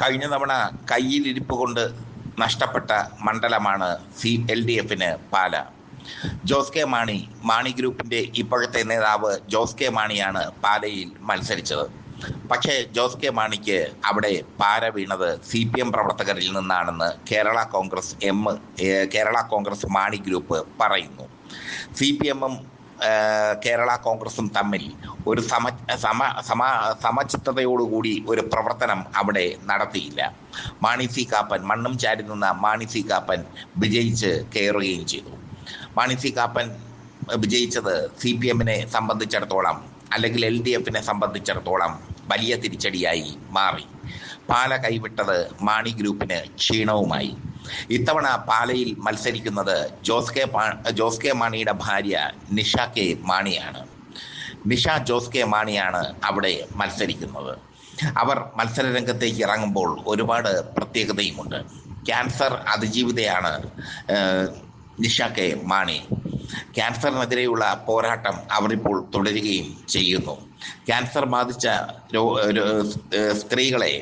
കഴിഞ്ഞ തവണ കയ്യിലിരിപ്പ് കൊണ്ട് നഷ്ടപ്പെട്ട മണ്ഡലമാണ് സി എൽ ഡി എഫിന് പാല. ജോസ് കെ മാണി മാണി ഗ്രൂപ്പിന്റെ ഇപ്പോഴത്തെ നേതാവ് ജോസ് കെ മാണിയാണ് പാലയിൽ മത്സരിച്ചത്. പക്ഷേ ജോസ് കെ മാണിക്ക് അവിടെ പാര വീണത് സി പി എം പ്രവർത്തകരിൽ നിന്നാണെന്ന് കേരള കോൺഗ്രസ് എം കേരള കോൺഗ്രസ് മാണി ഗ്രൂപ്പ് പറയുന്നു. സി പി എമ്മും കേരള കോൺഗ്രസും തമ്മിൽ ഒരു സമ സമ സമ സമചിത്തതയോടുകൂടി ഒരു പ്രവർത്തനം അവിടെ നടത്തിയില്ല. മാണി സി കാപ്പൻ മണ്ണും ചാരി നിന്ന മാണി സി കാപ്പൻ വിജയിച്ച് കയറുകയും ചെയ്തു. മാണി സി കാപ്പൻ വിജയിച്ചത് സി പി എമ്മിനെ സംബന്ധിച്ചിടത്തോളം അല്ലെങ്കിൽ എൽ ഡി എഫിനെ സംബന്ധിച്ചിടത്തോളം വലിയ തിരിച്ചടിയായി മാറി. പാല കൈവിട്ടത് മാണി ഗ്രൂപ്പിന് ക്ഷീണവുമായി. ഇത്തവണ പാലയിൽ മത്സരിക്കുന്നത് ജോസ് കെ ജോസ് കെ മാണിയുടെ ഭാര്യ നിഷ കെ മാണിയാണ്. നിഷ ജോസ് കെ മാണിയാണ് അവിടെ മത്സരിക്കുന്നത്. അവർ മത്സര രംഗത്തേക്ക് ഇറങ്ങുമ്പോൾ ഒരുപാട് പ്രത്യേകതയുമുണ്ട്. ക്യാൻസർ അതിജീവിതയാണ് നിഷ കെ മാണി. ക്യാൻസറിനെതിരെയുള്ള പോരാട്ടം അവരിപ്പോൾ തുടരുകയും ചെയ്യുന്നു. ക്യാൻസർ ബാധിച്ച സ്ത്രീകളെ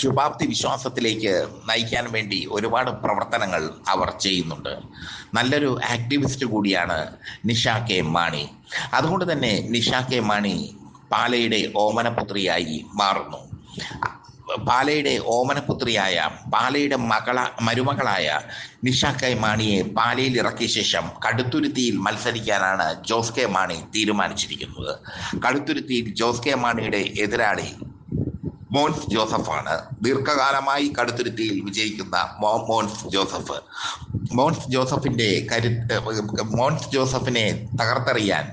ശുഭാപ്തി വിശ്വാസത്തിലേക്ക് നയിക്കാൻ വേണ്ടി ഒരുപാട് പ്രവർത്തനങ്ങൾ അവർ ചെയ്യുന്നുണ്ട്. നല്ലൊരു ആക്ടിവിസ്റ്റ് കൂടിയാണ് നിഷ കെ മാണി. അതുകൊണ്ട് തന്നെ നിഷ കെ മാണി പാലയുടെ ഓമനപുത്രിയായി മാറുന്നു. പാലയുടെ ഓമനപുത്രിയായ പാലയുടെ മകള മരുമകളായ നിഷ കെ മാണിയെ പാലയിൽ ഇറക്കിയ ശേഷം കടുത്തുരുത്തിയിൽ മത്സരിക്കാനാണ് ജോസ് കെ മാണി തീരുമാനിച്ചിരിക്കുന്നത്. കടുത്തുരുത്തിയിൽ ജോസ് കെ മാണിയുടെ എതിരാളി മോൻസ് ജോസഫാണ്. ദീർഘകാലമായി കടുത്തുരുത്തിയിൽ വിജയിക്കുന്ന മോൻസ് ജോസഫ്. മോൻസ് ജോസഫിന്റെ കരു മോൻസ് ജോസഫിനെ തകർത്തെറിയാൻ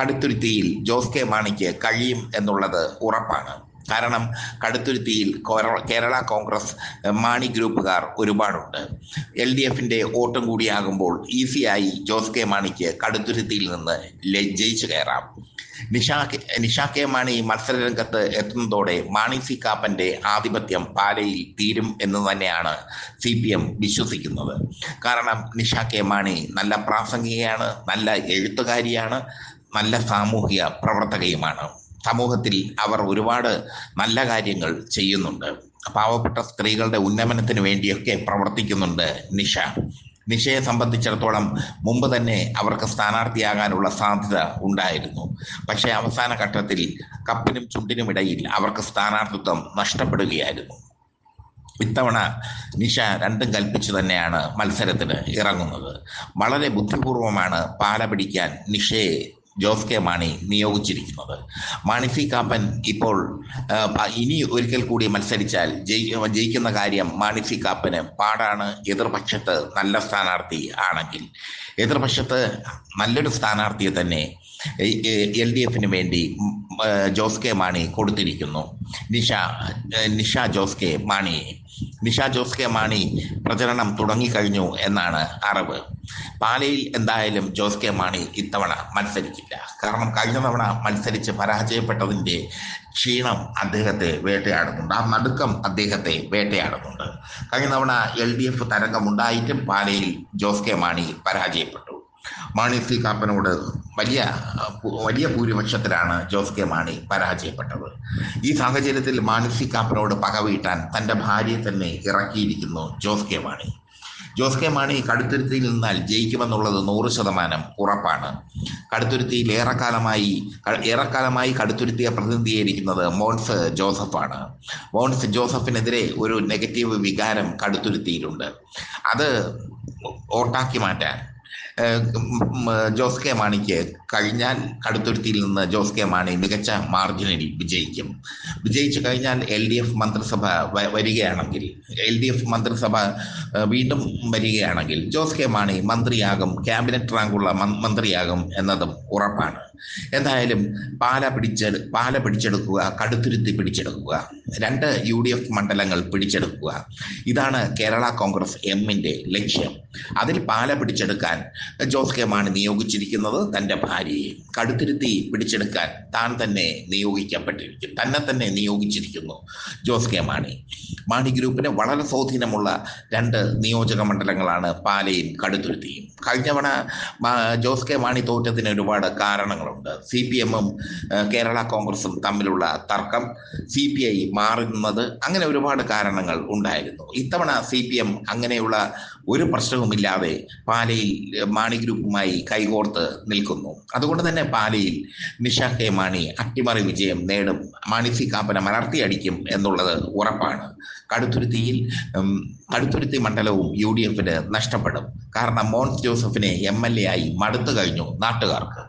കടുത്തുരുത്തിയിൽ ജോസ് കെ മാണിക്ക് കഴിയും എന്നുള്ളത് ഉറപ്പാണ്. കാരണം കടുത്തുരുത്തിയിൽ കേരള കോൺഗ്രസ് മാണി ഗ്രൂപ്പുകാർ ഒരുപാടുണ്ട്. എൽ ഡി എഫിന്റെ വോട്ടും കൂടിയാകുമ്പോൾ ഈസിയായി ജോസ് കെ മാണിക്ക് കടുത്തുരുത്തിയിൽ നിന്ന് ജയിച്ചു കയറാം. നിഷാ നിഷാ കെ മാണി മത്സരരംഗത്ത് എത്തുന്നതോടെ മാണി സി കാപ്പന്റെ ആധിപത്യം പാലയിൽ തീരും എന്ന് തന്നെയാണ് സി പി എം വിശ്വസിക്കുന്നത്. കാരണം നിഷാ കെ മാണി നല്ല പ്രാസംഗികയാണ് നല്ല എഴുത്തുകാരിയാണ് നല്ല സാമൂഹിക പ്രവർത്തകയുമാണ്. സമൂഹത്തിൽ അവർ ഒരുപാട് നല്ല കാര്യങ്ങൾ ചെയ്യുന്നുണ്ട്. പാവപ്പെട്ട സ്ത്രീകളുടെ ഉന്നമനത്തിന് വേണ്ടിയൊക്കെ പ്രവർത്തിക്കുന്നുണ്ട് നിഷ. നിഷയെ സംബന്ധിച്ചിടത്തോളം മുമ്പ് തന്നെ അവർക്ക് സ്ഥാനാർത്ഥിയാകാനുള്ള സാധ്യത ഉണ്ടായിരുന്നു. പക്ഷേ അവസാന ഘട്ടത്തിൽ കപ്പിനും ചുണ്ടിനും ഇടയിൽ അവർക്ക് സ്ഥാനാർത്ഥിത്വം നഷ്ടപ്പെടുകയായിരുന്നു. ഇത്തവണ നിഷ രണ്ടും കൽപ്പിച്ചു തന്നെയാണ് മത്സരത്തിന് ഇറങ്ങുന്നത്. വളരെ ബുദ്ധിപൂർവമാണ് പാല പിടിക്കാൻ നിഷയെ ജോസ് കെ മാണി നിയോഗിച്ചിരിക്കുന്നത്. മാണി സി കാപ്പൻ ഇപ്പോൾ ഇനി ഒരിക്കൽ കൂടി മത്സരിച്ചാൽ ജയിക്കുന്ന കാര്യം മാണി സി കാപ്പന് പാടാണ്. എതിർപക്ഷത്ത് നല്ല സ്ഥാനാർത്ഥി ആണെങ്കിൽ എതിർപക്ഷത്ത് നല്ലൊരു സ്ഥാനാർത്ഥിയെ തന്നെ എൽ ഡി എഫിന് വേണ്ടി ജോസ് കെ മാണി കൊടുത്തിരിക്കുന്നു. നിഷ നിഷ ജോസ് കെ മാണി നിഷ ജോസ് കെ മാണി പ്രചരണം തുടങ്ങിക്കഴിഞ്ഞു എന്നാണ് അറിവ്. പാലയിൽ എന്തായാലും ജോസ് കെ മാണി ഇത്തവണ മത്സരിക്കില്ല. കാരണം കഴിഞ്ഞ തവണ മത്സരിച്ച് പരാജയപ്പെട്ടതിന്റെ ക്ഷീണം അദ്ദേഹത്തെ വേട്ടയാടുന്നുണ്ട്. ആ നടുക്കം അദ്ദേഹത്തെ വേട്ടയാടുന്നുണ്ട്. കഴിഞ്ഞ തവണ എൽ ഡി എഫ് തരംഗമുണ്ടായിട്ടും പാലയിൽ ജോസ് കെ മാണി പരാജയപ്പെട്ടു. മാണി സി കാപ്പനോട് വലിയ വലിയ ഭൂരിപക്ഷത്തിലാണ് ജോസ് കെ മാണി പരാജയപ്പെട്ടത്. ഈ സാഹചര്യത്തിൽ മാണി സി കാപ്പനോട് പകവീട്ടാൻ തന്റെ ഭാര്യയെ തന്നെ ഇറക്കിയിരിക്കുന്നു ജോസ് കെ മാണി. ജോസ് കെ മാണി കടുത്തുരുത്തിയിൽ നിന്നാൽ ജയിക്കുമെന്നുള്ളത് നൂറ് ശതമാനം ഉറപ്പാണ്. കടുത്തുരുത്തിയിൽ ഏറെക്കാലമായി ഏറെക്കാലമായി കടുത്തുരുത്തിയെ പ്രതിനിധീകരിക്കുന്നത് മോൺസ് ജോസഫാണ്. മോൺസ് ജോസഫിനെതിരെ ഒരു നെഗറ്റീവ് വികാരം കടുത്തുരുത്തിയിലുണ്ട്. അത് ഓട്ടാക്കി മാറ്റാൻ ജോസ് കെ മാണിക്ക് കഴിഞ്ഞാൽ കടുത്തുരുത്തിയിൽ നിന്ന് ജോസ് കെ മാണി മികച്ച മാർജിനിൽ വിജയിക്കും. വിജയിച്ചു കഴിഞ്ഞാൽ എൽ ഡി എഫ് മന്ത്രിസഭ വരികയാണെങ്കിൽ എൽ ഡി എഫ് മന്ത്രിസഭ വീണ്ടും വരികയാണെങ്കിൽ ജോസ് കെ മാണി മന്ത്രിയാകും ക്യാബിനറ്റ് റാങ്കുള്ള മന്ത്രിയാകും എന്നതും ഉറപ്പാണ്. എന്തായാലും പാല പിടിച്ചെടു പാല പിടിച്ചെടുക്കുക കടുത്തുരുത്തി പിടിച്ചെടുക്കുക രണ്ട് യു ഡി എഫ് മണ്ഡലങ്ങൾ പിടിച്ചെടുക്കുക. ഇതാണ് കേരള കോൺഗ്രസ് എമ്മിന്റെ ലക്ഷ്യം. അതിൽ പാല പിടിച്ചെടുക്കാൻ ജോസ് കെ മാണി നിയോഗിച്ചിരിക്കുന്നത് തന്റെ ഭാര്യയെ. കടുത്തിരുത്തി പിടിച്ചെടുക്കാൻ താൻ തന്നെ നിയോഗിക്കപ്പെട്ടിരിക്കും തന്നെ തന്നെ നിയോഗിച്ചിരിക്കുന്നു ജോസ് കെ മാണി. മാണി ഗ്രൂപ്പിന് വളരെ സ്വാധീനമുള്ള രണ്ട് നിയോജക മണ്ഡലങ്ങളാണ് പാലയും കടുത്തുരുത്തിയും. കഴിഞ്ഞവണ ജോസ് കെ മാണി തോറ്റത്തിന് ഒരുപാട് കാരണങ്ങളുണ്ട് സി പി എമ്മും കേരള കോൺഗ്രസും തമ്മിലുള്ള തർക്കം സി പി ഐ മാറുന്നത് അങ്ങനെ ഒരുപാട് കാരണങ്ങൾ ഉണ്ടായിരുന്നു. ഇത്തവണ സി പി എം അങ്ങനെയുള്ള ഒരു പ്രശ്നവുമില്ലാതെ പാലയിൽ മാണി ഗ്രൂപ്പുമായി കൈകോർത്ത് നിൽക്കുന്നു. അതുകൊണ്ട് തന്നെ പാലയിൽ നിഷ കെ മാണി അട്ടിമറി വിജയം നേടും മാണി സി കാപ്പന മലർത്തിയടിക്കും എന്നുള്ളത് ഉറപ്പാണ്. കടുത്തുരുത്തിയിൽ കടുത്തുരുത്തി മണ്ഡലവും യു ഡി എഫിന് നഷ്ടപ്പെടും. കാരണം മോൻസ് ജോസഫിനെ എം എൽ എ ആയി മടുത്തു കഴിഞ്ഞു നാട്ടുകാർക്ക്.